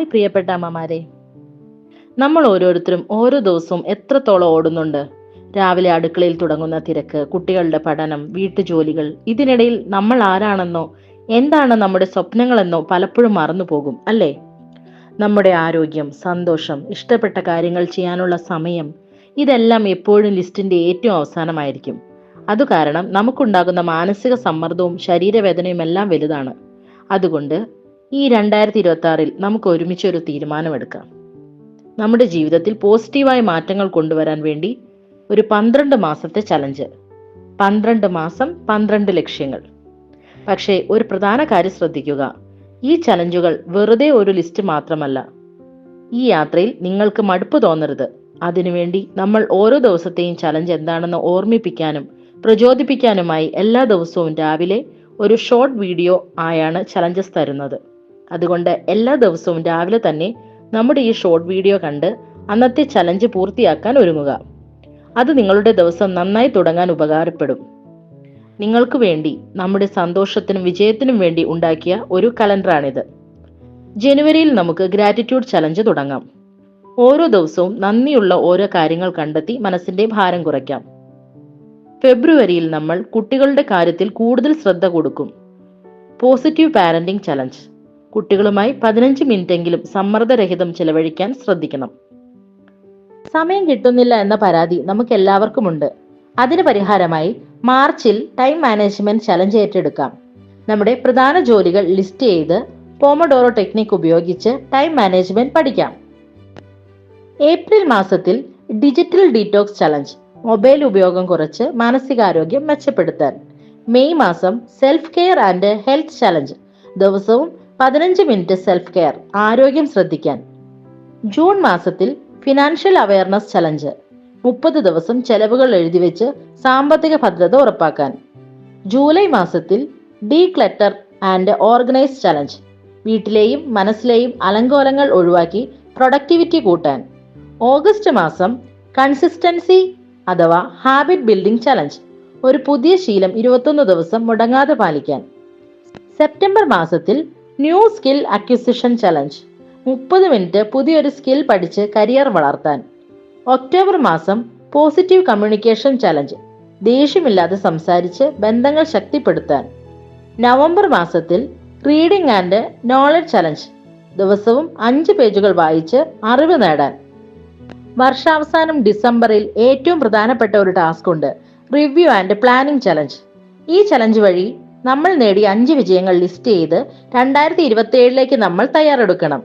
Hi പ്രിയപ്പെട്ട അമ്മമാരെ നമ്മൾ ഓരോരുത്തരും ഓരോ ദിവസവും എത്രത്തോളം ഓടുന്നുണ്ട്? രാവിലെ അടുക്കളയിൽ തുടങ്ങുന്ന തിരക്ക് കുട്ടികളുടെ പഠനം വീട്ടുജോലികൾ ഇതിനിടയിൽ നമ്മൾ ആരാണെന്നോ എന്താണ് നമ്മുടെ സ്വപ്നങ്ങളെന്നോ പലപ്പോഴും മറന്നു പോകും അല്ലേ? നമ്മുടെ ആരോഗ്യം സന്തോഷം ഇഷ്ടപ്പെട്ട കാര്യങ്ങൾ ചെയ്യാനുള്ള സമയം ഇതെല്ലാം എപ്പോഴും ലിസ്റ്റിന്റെ ഏറ്റവും അവസാനമായിരിക്കും. അതു കാരണം നമുക്കുണ്ടാകുന്ന മാനസിക സമ്മർദ്ദവും ശരീരവേദനയും എല്ലാം വലുതാണ്. അതുകൊണ്ട് ഈ രണ്ടായിരത്തി ഇരുപത്തി ആറിൽ നമുക്ക് ഒരുമിച്ച് ഒരു തീരുമാനമെടുക്കാം. നമ്മുടെ ജീവിതത്തിൽ പോസിറ്റീവായ മാറ്റങ്ങൾ കൊണ്ടുവരാൻ വേണ്ടി ഒരു പന്ത്രണ്ട് മാസത്തെ ചലഞ്ച്. പന്ത്രണ്ട് മാസം പന്ത്രണ്ട് ലക്ഷ്യങ്ങൾ. പക്ഷേ ഒരു പ്രധാന കാര്യം ശ്രദ്ധിക്കുക. ഈ ചലഞ്ചുകൾ വെറുതെ ഒരു ലിസ്റ്റ് മാത്രമല്ല. ഈ യാത്രയിൽ നിങ്ങൾക്ക് മടുപ്പ് തോന്നരുത്. അതിനുവേണ്ടി നമ്മൾ ഓരോ ദിവസത്തെയും ചലഞ്ച് എന്താണെന്ന് ഓർമ്മിപ്പിക്കാനും പ്രചോദിപ്പിക്കാനുമായി എല്ലാ ദിവസവും രാവിലെ ഒരു ഷോർട്ട് വീഡിയോ ആയാണ് ചലഞ്ചസ് തരുന്നത്. അതുകൊണ്ട് എല്ലാ ദിവസവും രാവിലെ തന്നെ നമ്മുടെ ഈ ഷോർട്ട് വീഡിയോ കണ്ട് അന്നത്തെ ചലഞ്ച് പൂർത്തിയാക്കാൻ ഒരുങ്ങുക. അത് നിങ്ങളുടെ ദിവസം നന്നായി തുടങ്ങാൻ ഉപകാരപ്പെടും. നിങ്ങൾക്ക് വേണ്ടി നമ്മുടെ സന്തോഷത്തിനും വിജയത്തിനും വേണ്ടി ഉണ്ടാക്കിയ ഒരു കലണ്ടറാണിത്. ജനുവരിയിൽ നമുക്ക് ഗ്രാറ്റിറ്റ്യൂഡ് ചലഞ്ച് തുടങ്ങാം. ഓരോ ദിവസവും നന്ദിയുള്ള ഓരോ കാര്യങ്ങൾ കണ്ടെത്തി മനസ്സിന്റെ ഭാരം കുറയ്ക്കാം. ഫെബ്രുവരിയിൽ നമ്മൾ കുട്ടികളുടെ കാര്യത്തിൽ കൂടുതൽ ശ്രദ്ധ കൊടുക്കും. പോസിറ്റീവ് പാരന്റിംഗ് ചലഞ്ച് കുട്ടികളുമായി പതിനഞ്ച് മിനിറ്റെങ്കിലും സമ്മർദ്ദരഹിതം ചെലവഴിക്കാൻ ശ്രദ്ധിക്കണം. സമയം കിട്ടുന്നില്ല എന്ന പരാതി നമുക്ക് എല്ലാവർക്കുമുണ്ട് അതിന് പരിഹാരമായി മാർച്ചിൽ ടൈം മാനേജ്മെന്റ് ചലഞ്ച് ഏറ്റെടുക്കാം. നമ്മുടെ പ്രധാന ജോലികൾ ലിസ്റ്റ് ചെയ്ത് പോമഡോറോ ടെക്നിക് ഉപയോഗിച്ച് ടൈം മാനേജ്മെന്റ് പഠിക്കാം. ഏപ്രിൽ മാസത്തിൽ ഡിജിറ്റൽ ഡീറ്റോക്സ് ചലഞ്ച് മൊബൈൽ ഉപയോഗം കുറച്ച് മാനസികാരോഗ്യം മെച്ചപ്പെടുത്താൻ. മെയ് മാസം self care and health challenge ദിവസവും പതിനഞ്ച് മിനിറ്റ് സെൽഫ് കെയർ ആരോഗ്യം ശ്രദ്ധിക്കാൻ. ജൂൺ മാസത്തിൽ ഫിനാൻഷ്യൽ അവയർനെസ് ചലഞ്ച് മുപ്പത് ദിവസം ചെലവുകൾ എഴുതി വെച്ച് സാമ്പത്തിക ഭദ്രത ഉറപ്പാക്കാൻ. ജൂലൈ മാസത്തിൽ declutter and organise challenge വീട്ടിലെയും മനസ്സിലെയും അലങ്കോലങ്ങൾ ഒഴിവാക്കി പ്രൊഡക്ടിവിറ്റി കൂട്ടാൻ. ഓഗസ്റ്റ് മാസം കൺസിസ്റ്റൻസി അഥവാ ഹാബിറ്റ് ബിൽഡിംഗ് ചലഞ്ച് ഒരു പുതിയ ശീലം ഇരുപത്തൊന്ന് ദിവസം മുടങ്ങാതെ പാലിക്കാൻ. സെപ്റ്റംബർ മാസത്തിൽ ന്യൂ സ്കിൽ അക്വിസിഷൻ ചലഞ്ച് മുപ്പത് മിനിറ്റ് പുതിയൊരു സ്കിൽ പഠിച്ച് കരിയർ വളർത്താൻ. ഒക്ടോബർ മാസം പോസിറ്റീവ് കമ്മ്യൂണിക്കേഷൻ ചലഞ്ച് ദേഷ്യമില്ലാതെ സംസാരിച്ച് ബന്ധങ്ങൾ ശക്തിപ്പെടുത്താൻ. നവംബർ മാസത്തിൽ റീഡിംഗ് ആൻഡ് നോളജ് ചലഞ്ച് ദിവസവും അഞ്ച് പേജുകൾ വായിച്ച് അറിവ് നേടാൻ. വർഷാവസാനം ഡിസംബറിൽ ഏറ്റവും പ്രധാനപ്പെട്ട ഒരു ടാസ്ക് ഉണ്ട്. റിവ്യൂ ആൻഡ് പ്ലാനിംഗ് ചലഞ്ച് ഈ ചലഞ്ച് വഴി നമ്മൾ നേടിയ അഞ്ച് വിജയങ്ങൾ ലിസ്റ്റ് ചെയ്ത് രണ്ടായിരത്തി ഇരുപത്തി ഏഴിലേക്ക് നമ്മൾ തയ്യാറെടുക്കണം.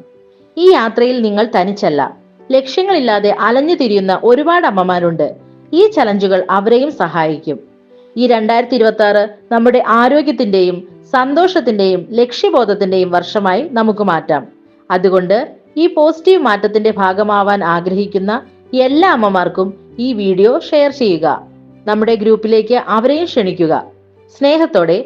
ഈ യാത്രയിൽ നിങ്ങൾ തനിച്ചല്ല. ലക്ഷ്യങ്ങളില്ലാതെ അലഞ്ഞു തിരിയുന്ന ഒരുപാട് അമ്മമാരുണ്ട്. ഈ ചലഞ്ചുകൾ അവരെയും സഹായിക്കും. ഈ രണ്ടായിരത്തി ഇരുപത്തി ആറ് നമ്മുടെ ആരോഗ്യത്തിന്റെയും സന്തോഷത്തിന്റെയും ലക്ഷ്യബോധത്തിന്റെയും വർഷമായി നമുക്ക് മാറ്റാം. അതുകൊണ്ട് ഈ പോസിറ്റീവ് മാറ്റത്തിന്റെ ഭാഗമാവാൻ ആഗ്രഹിക്കുന്ന എല്ലാ അമ്മമാർക്കും ഈ വീഡിയോ ഷെയർ ചെയ്യുക. നമ്മുടെ ഗ്രൂപ്പിലേക്ക് അവരെയും ക്ഷണിക്കുക. സ്നേഹത്തോടെ